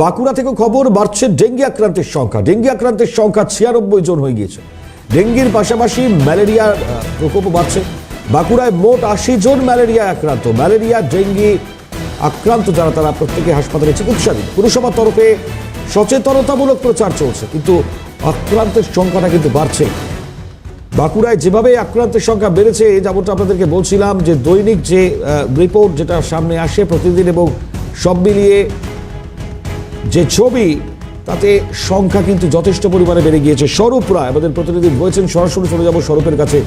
বাঁকুড়া থেকে খবর বাড়ছে ডেঙ্গি আক্রান্তের সংখ্যা। ডেঙ্গি আক্রান্তের সংখ্যা ছিয়ানব্বই জন হয়ে গিয়েছে। ডেঙ্গির পাশাপাশি ম্যালেরিয়ার আহ, প্রকোপও বাড়ছে। বাঁকুড়ায় মোট আশি জন ম্যালেরিয়া আক্রান্ত। ম্যালেরিয়া ডেঙ্গি আক্রান্ত যারা তারা প্রত্যেকে হাসপাতালে চিকিৎসাধীন। পুরসভার তরফে সচেতনতামূলক প্রচার চলছে কিন্তু আক্রান্তের সংখ্যাটা কিন্তু বাড়ছে। বাঁকুড়ায় যেভাবে আক্রান্তের সংখ্যা বেড়েছে যেমনটা আপনাদেরকে বলছিলাম যে দৈনিক যে রিপোর্ট যেটা সামনে আসে প্রতিদিন এবং সব মিলিয়ে যে ছবি, তাতে সংখ্যা কিন্তু যথেষ্ট পরিমাণে বেড়ে গিয়েছে। স্বরূপ রায়, আমাদের প্রতিনিধি বলেছেন সরাসরি চলে যাব স্বরূপের কাছে।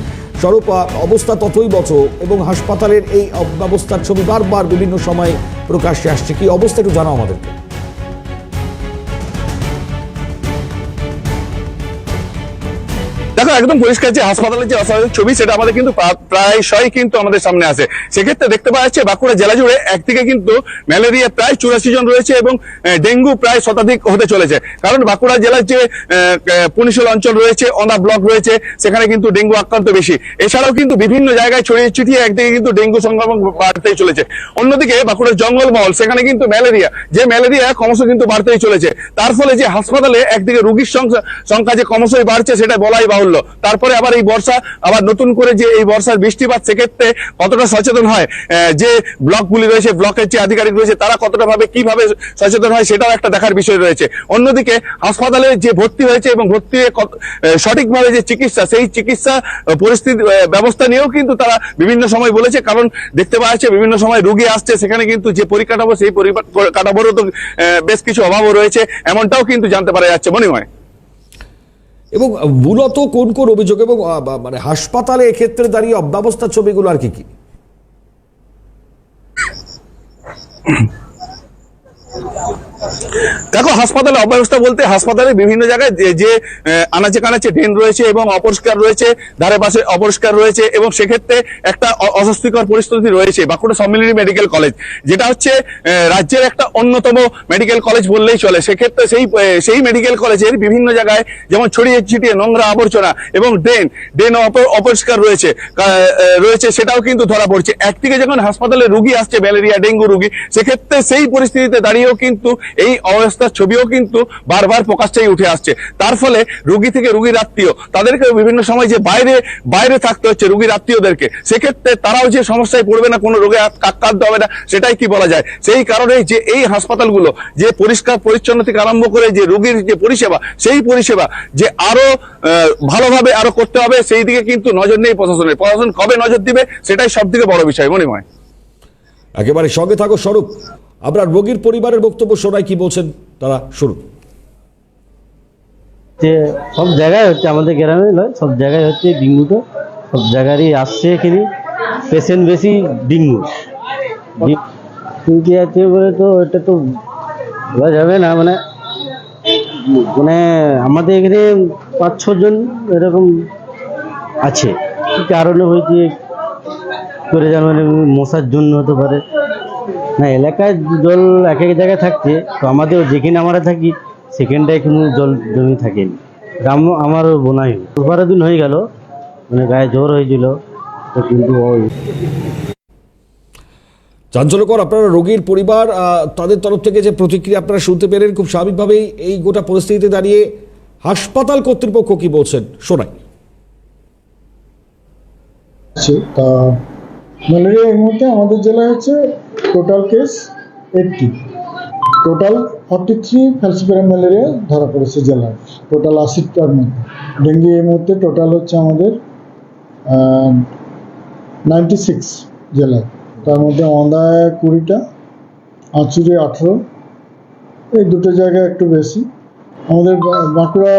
স্বরূপ অবস্থা ততই বচ এবং হাসপাতালের এই অব্যবস্থার ছবি বারবার বিভিন্ন সময় প্রকাশ্যে আসছে। কি অবস্থা একটু জানাও আমাদেরকে। দেখো, একদম পরিষ্কার যে হাসপাতালের যে অস্বাভাবিক ছবি, সেটা আমাদের কিন্তু প্রা- প্রায়শই কিন্তু আমাদের সামনে আসে। সেক্ষেত্রে দেখতে পাওয়া যাচ্ছে বাঁকুড়া জেলা জুড়ে একদিকে কিন্তু ম্যালেরিয়া প্রায় চুরাশি জন রয়েছে এবং ডেঙ্গু প্রায় শতাধিক হতে চলেছে। কারণ বাঁকুড়া জেলার যে পুনিশল অঞ্চল রয়েছে অনা ব্লক রয়েছে, সেখানে কিন্তু ডেঙ্গু আক্রান্ত বেশি। এছাড়াও কিন্তু বিভিন্ন জায়গায় ছড়িয়ে ছিটিয়ে একদিকে কিন্তু ডেঙ্গু সংক্রমণ বাড়তেই চলেছে। অন্যদিকে বাঁকুড়ার জঙ্গলমহল, সেখানে কিন্তু ম্যালেরিয়া। যে ম্যালেরিয়া ক্রমশ কিন্তু বাড়তেই চলেছে। তার ফলে যে হাসপাতালে একদিকে রুগীর সংখ্যা সংখ্যা যে ক্রমশই বাড়ছে, সেটা বলাই বাহুল্য। তারপরে আবার এই বর্ষা, আবার নতুন করে যে এই বর্ষার বৃষ্টিপাত, সেক্ষেত্রে কতটা সচেতন হয়? যে ব্লকগুলি রয়েছে, ব্লকের যে আধিকারিক রয়েছে, তারা কতটা ভাবে, কীভাবে সচেতন হয়, সেটাও একটা দেখার বিষয় রয়েছে। অন্যদিকে, হাসপাতালে যে ভর্তি হয়েছে এবং ভর্তি হয়ে সঠিকভাবে যে চিকিৎসা, সেই চিকিৎসা পরিস্থিতি ব্যবস্থা নিয়েও কিন্তু তারা বিভিন্ন সময় বলেছে। কারণ দেখতে পাওয়া যাচ্ছে, বিভিন্ন সময় রুগী আসছে, সেখানে কিন্তু যে পরিকাঠামো, সেই পরিকাঠামোরও তো বেশ কিছু অভাবও রয়েছে, এমনটাও কিন্তু জানতে পারা যাচ্ছে। মনে হয় এবং মূলত কোন কোন অভিযোগ এবং মানে হাসপাতালে এক্ষেত্রে দাঁড়িয়ে অব্যবস্থার ছবিগুলো আর কি কি দেখো হাসপাতালে অব্যবস্থা বলতে হাসপাতালে বিভিন্ন জায়গায় যে আনাচে কানাচে ড্রেন রয়েছে এবং অপরিষ্কার রয়েছে, ধারে পাশে অপরিষ্কার রয়েছে এবং সেক্ষেত্রে একটা অস্বস্তিকর পরিস্থিতি রয়েছে, বাঁকুড়া সম্মিলনী মেডিকেল কলেজ, যেটা হচ্ছে রাজ্যের একটা অন্যতম মেডিকেল কলেজ বললেই চলে। সেক্ষেত্রে সেই সেই মেডিকেল কলেজের বিভিন্ন জায়গায় যেমন ছড়িয়ে ছিটিয়ে নোংরা আবর্জনা এবং ড্রেন ড্রেন অপরিষ্কার রয়েছে রয়েছে সেটাও কিন্তু ধরা পড়ছে। একদিকে যখন হাসপাতালে রুগী আসছে, ম্যালেরিয়া, ডেঙ্গু রুগী, সেক্ষেত্রে সেই পরিস্থিতিতে দাঁড়িয়েও কিন্তু এই অবস্থার ছবিও কিন্তু বারবার প্রকাশ্যেই উঠে আসছে। তার ফলে রুগী থেকে রুগীর আত্মীয় তাদেরকে বিভিন্ন সময় যে বাইরে বাইরে থাকতে হচ্ছে রুগীর আত্মীয়দেরকে, সেক্ষেত্রে তারাও যে সমস্যায় পড়বে না, কোনো রোগে আক- আক্রান্ত হবে না, সেটাই কি বলা যায়? সেই কারণে যে এই হাসপাতালগুলো, যে পরিষ্কার পরিচ্ছন্ন থেকে আরম্ভ করে যে রোগীর যে পরিষেবা, সেই পরিষেবা যে আরও ভালোভাবে আরও করতে হবে, সেই দিকে কিন্তু নজর নেই প্রশাসনের। প্রশাসন কবে নজর দিবে, সেটাই সব থেকে বড় বিষয় মনে হয় একেবারে সঙ্গে থাকো, স্বরূপ। আপনার রোগীর পরিবারের বক্তব্য শোনাই কি বলছেন? তারা শুরু। যে সব জায়গায় হচ্ছে আমাদের গ্রামে নয়, সব জায়গায় হচ্ছে ডেঙ্গুটা সব জায়গারই আসছে এখানে পেশেন্ট বেশি ডেঙ্গু। কি আছে বলে তো এটা তো বলা যাবে না মানে মানে আমাদের এখানে পাঁচ ছজন এরকম আছে। কারণে হয়েছে, করে যান মানে মশার জন্য হতে পারে। না এলাকায় জল এক এক জায়গায় থাকছে তো আমাদের যেখানে আমরা থাকি সেখানটায় কোনো জল জমি থাকেনি। গ্রাম আমারও বোনাই বারো দিন হয়ে গেল মানে গায়ে জ্বর হয়েছিল তো কিন্তু চাঞ্চল্যকর আপনারা রোগীর পরিবার তাদের তরফ থেকে যে প্রতিক্রিয়া আপনারা শুনতে পেলেন খুব স্বাভাবিকভাবেই এই গোটা পরিস্থিতিতে দাঁড়িয়ে হাসপাতাল কর্তৃপক্ষ কি বলছেন শোনাই। তা ম্যালেরিয়া এই মুহূর্তে আমাদের জেলায় হচ্ছে total case eighty. Total forty three falciparum malaria ধরা পড়েছে জেলায়। টোটাল আশিটার মধ্যে। ডেঙ্গি এই মুহূর্তে টোটাল হচ্ছে আমাদের নাইনটি সিক্স জেলায়। তার মধ্যে অন্দায় কুড়িটা, আঁচুরে আঠেরো। এই দুটো জায়গায় একটু বেশি। আমাদের বাঁকুড়া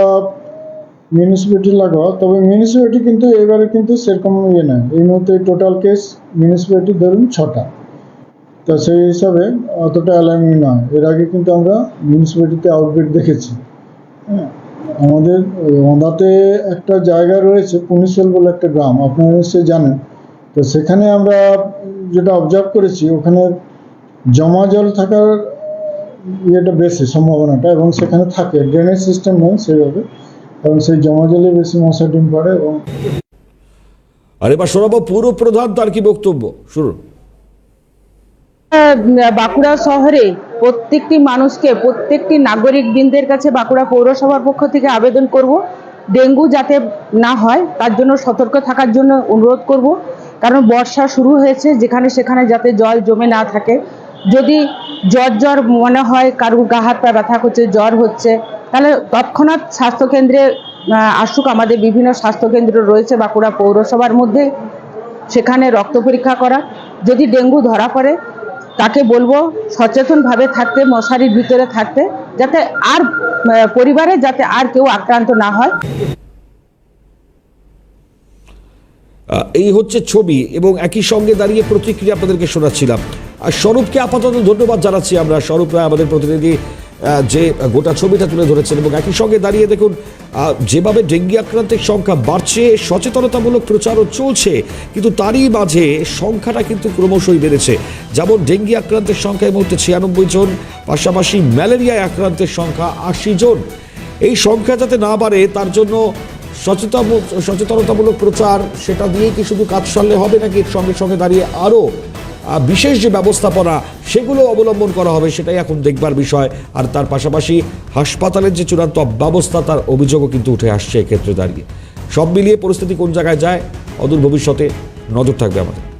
মিউনিসিপ্যালিটি লাগোয়া, তবে মিউনিসিপ্যালিটি কিন্তু এবারে কিন্তু সেরকম ইয়ে নয়। এই মুহূর্তে টোটাল কেস মিউনিসিপ্যালিটি ধরুন ছটা। তা সেই হিসাবে অতটা অ্যালার্মিং নয়। এর আগে কিন্তু আমরা মিউনিসিপ্যালিটিতে আউটব্রেক দেখেছি। হ্যাঁ আমাদের ওঁদাতে একটা জায়গা রয়েছে, পুনিশল বলে একটা গ্রাম, আপনারা নিশ্চয়ই জানেন। তো সেখানে আমরা যেটা অবজার্ভ করেছি, ওখানে জমা জল থাকার ইয়েটা বেশি সম্ভাবনাটা এবং সেখানে থাকে। ড্রেনেজ সিস্টেম নেই সেভাবে কারণ সেই জমা জলে বেশি মশা ডিম পড়ে এবং আর এবার শোনাবো পুরো প্রধান তার কি বক্তব্য? শুরু বাঁকুড়া শহরে প্রত্যেকটি মানুষকে, প্রত্যেকটি নাগরিক বৃন্দের কাছে বাঁকুড়া পৌরসভার পক্ষ থেকে আবেদন করব। ডেঙ্গু যাতে না হয়, তার জন্য সতর্ক থাকার জন্য অনুরোধ করব। কারণ বর্ষা শুরু হয়েছে, যেখানে সেখানে যাতে জল জমে না থাকে। যদি জ্বর জ্বর মনে হয়, কারুর গা হাত পা ব্যথা করছে, জ্বর হচ্ছে, তাহলে তৎক্ষণাৎ স্বাস্থ্যকেন্দ্রে আসুক। আমাদের বিভিন্ন স্বাস্থ্যকেন্দ্র রয়েছে বাঁকুড়া পৌরসভার মধ্যে। সেখানে রক্ত পরীক্ষা করা। যদি ডেঙ্গু ধরা পড়ে তাকে বলব সচেতনভাবে থাকতে, মশারির ভিতরে থাকতে, যাতে আর পরিবারে যাতে আর কেউ আক্রান্ত না হয়। এই হচ্ছে ছবি এবং একই সঙ্গে দাঁড়িয়ে প্রতিক্রিয়া আপনাদেরকে শোনাচ্ছিলাম। আর স্বরূপকে আপাতত ধন্যবাদ জানাচ্ছি আমরা। স্বরূপ আমাদের প্রতিনিধি যে গোটা ছবিটা তুলে ধরেছেন এবং একই সঙ্গে দাঁড়িয়ে দেখুন যেভাবে ডেঙ্গি আক্রান্তের সংখ্যা বাড়ছে, সচেতনতামূলক প্রচারও চলছে, কিন্তু তারই মাঝে সংখ্যাটা কিন্তু ক্রমশই বেড়েছে। যেমন ডেঙ্গি আক্রান্তের সংখ্যা এই মুহূর্তে ছিয়ানব্বই জন, পাশাপাশি ম্যালেরিয়ায় আক্রান্তের সংখ্যা আশি জন। এই সংখ্যা যাতে না বাড়ে, তার জন্য সচেতন সচেতনতামূলক প্রচার, সেটা দিয়েই কি শুধু কাজ সারলে হবে নাকি এর সঙ্গে সঙ্গে দাঁড়িয়ে আরও বিশেষ যে ব্যবস্থাপনা, সেগুলো অবলম্বন করা হবে, সেটাই এখন দেখবার বিষয়। আর তার পাশাপাশি হাসপাতালের যে চূড়ান্ত ব্যবস্থা, তার অভিযোগও কিন্তু উঠে আসছে এক্ষেত্রে দাঁড়িয়ে। সব মিলিয়ে পরিস্থিতি কোন জায়গায় যায়, অদূর ভবিষ্যতে নজর থাকবে আমাদের।